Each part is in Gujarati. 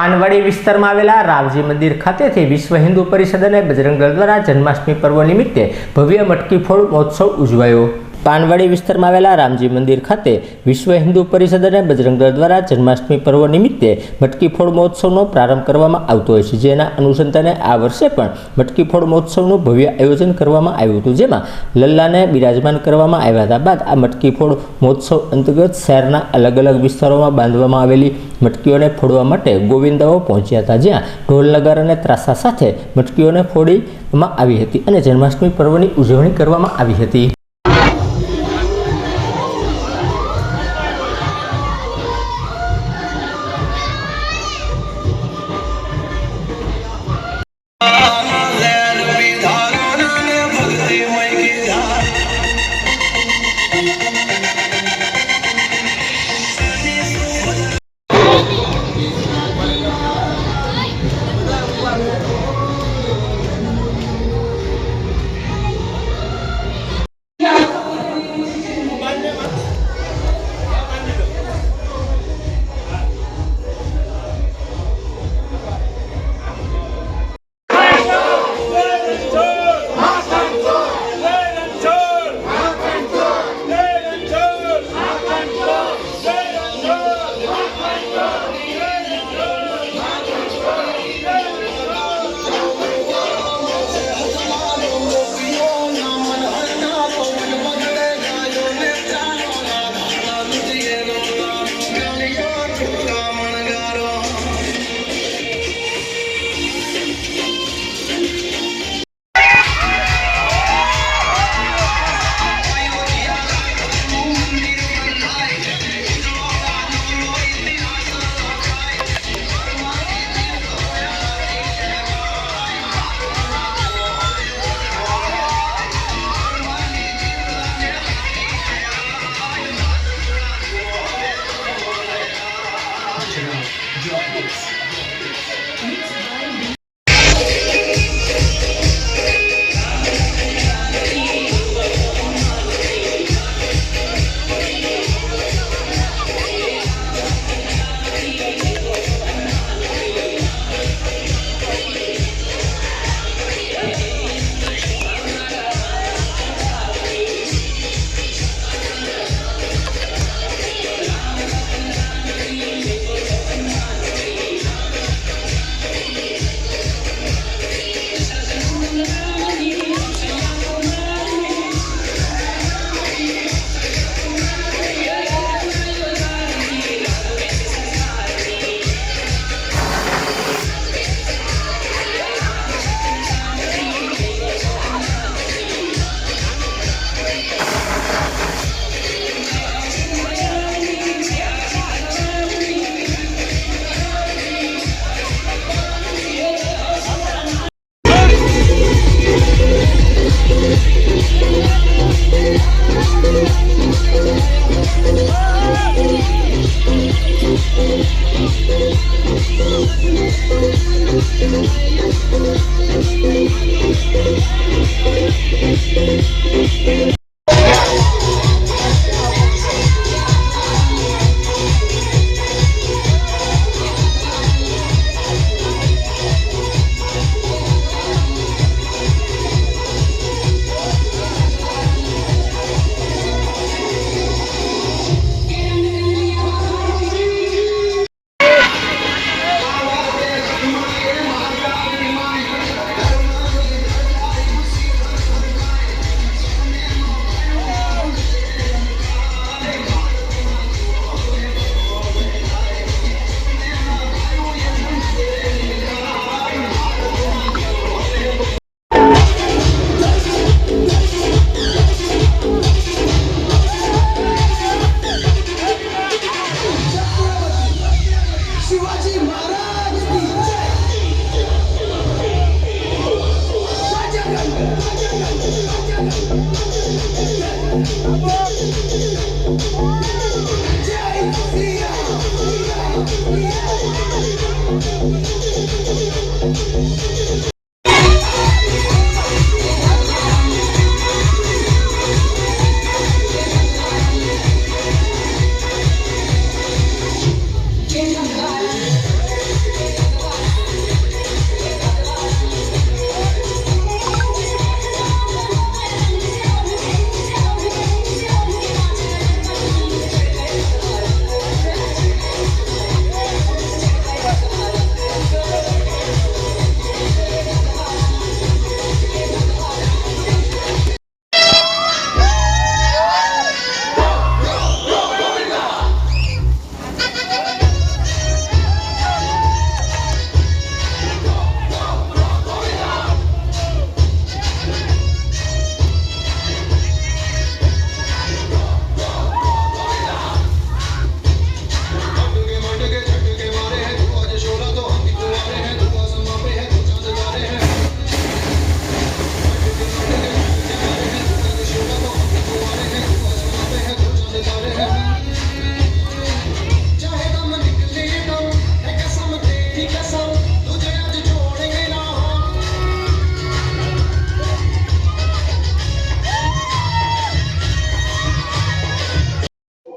પાનવાડી વિસ્તારમાં આવેલા રામજી મંદિર ખાતેથી વિશ્વ હિન્દુ પરિષદ અને બજરંગ દળ દ્વારા જન્માષ્ટમી પર્વ નિમિત્તે ભવ્ય મટકી ફોડ મહોત્સવ ઉજવાયો. પાનવાડી વિસ્તારમાં આવેલા રામજી મંદિર ખાતે વિશ્વ હિન્દુ પરિષદ અને બજરંગ દળ દ્વારા જન્માષ્ટમી પર્વ નિમિત્તે મટકી ફોડ મહોત્સવનો પ્રારંભ કરવામાં આવતો હોય છે. જેના અનુસંધાને આ વર્ષે પણ મટકી ફોડ મહોત્સવનું ભવ્ય આયોજન કરવામાં આવ્યું હતું. જેમાં લલ્લાને બિરાજમાન કરવામાં આવ્યા હતા બાદ આ મટકી ફોડ મહોત્સવ અંતર્ગત શહેરના અલગ અલગ વિસ્તારોમાં બાંધવામાં આવેલી મટકીઓને ફોડવા માટે ગોવિંદાઓ પહોંચ્યા હતા. જ્યાં ઢોલ, નગાર અને ત્રાસા સાથે મટકીઓને ફોડીમાં આવી હતી અને જન્માષ્ટમી પર્વની ઉજવણી કરવામાં આવી હતી. your place.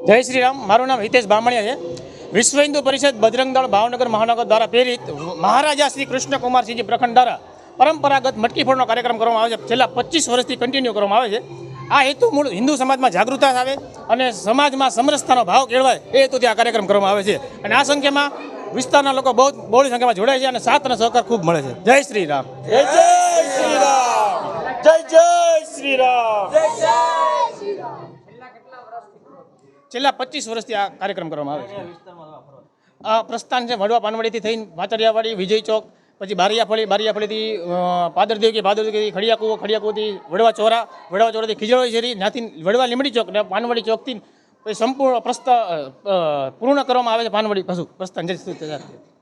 જય શ્રી રામ મારું નામ હિતેશ બામણિયા છે. વિશ્વ હિન્દુ પરિષદ બજરંગ દળ ભાવનગર મહાનગર દ્વારા પ્રેરિત મહારાજા શ્રી કૃષ્ણકુમારસિંહજી પ્રખંડ દ્વારા પરંપરાગત મટકી ફોડનો કાર્યક્રમ કરવામાં આવે છે. છેલ્લા પચીસ વર્ષથી કન્ટિન્યુ કરવામાં આવે છે. આ હેતુ મૂળ હિન્દુ સમાજમાં જાગૃતતા આવે અને સમાજમાં સમરસતાનો ભાવ કેળવાય એ હેતુથી આ કાર્યક્રમ કરવામાં આવે છે. અને આ સંખ્યામાં વિસ્તારના લોકો બહુ બહોળી સંખ્યામાં જોડાય છે અને સાથ અને સહકાર ખૂબ મળે છે. જય શ્રી રામ જય જય શ્રી રામ જય જય શ્રી રામ છેલ્લા પચીસ વર્ષથી આ કાર્યક્રમ કરવામાં આવે છે આ પ્રસ્થાન છે, વડવા પાનવાડીથી થઈને વાચરિયાવાડી વિજય ચોક, પછી બારિયાફળી, બારિયાફળીથી પાદરદેવ કે પાદરદેવથી ખડિયાકુવો, ખડિયાકુવથી વડવા ચોરા, વડવા ચોરાથી ખીજળવાઈ શેરી, ત્યાંથી વડવા લીમડી ચોક ને પાનવાડી ચોકથી, પછી સંપૂર્ણ પ્રસ્થા પૂર્ણ કરવામાં આવે છે પાનવાડી પશુ પ્રસ્થાન રામ.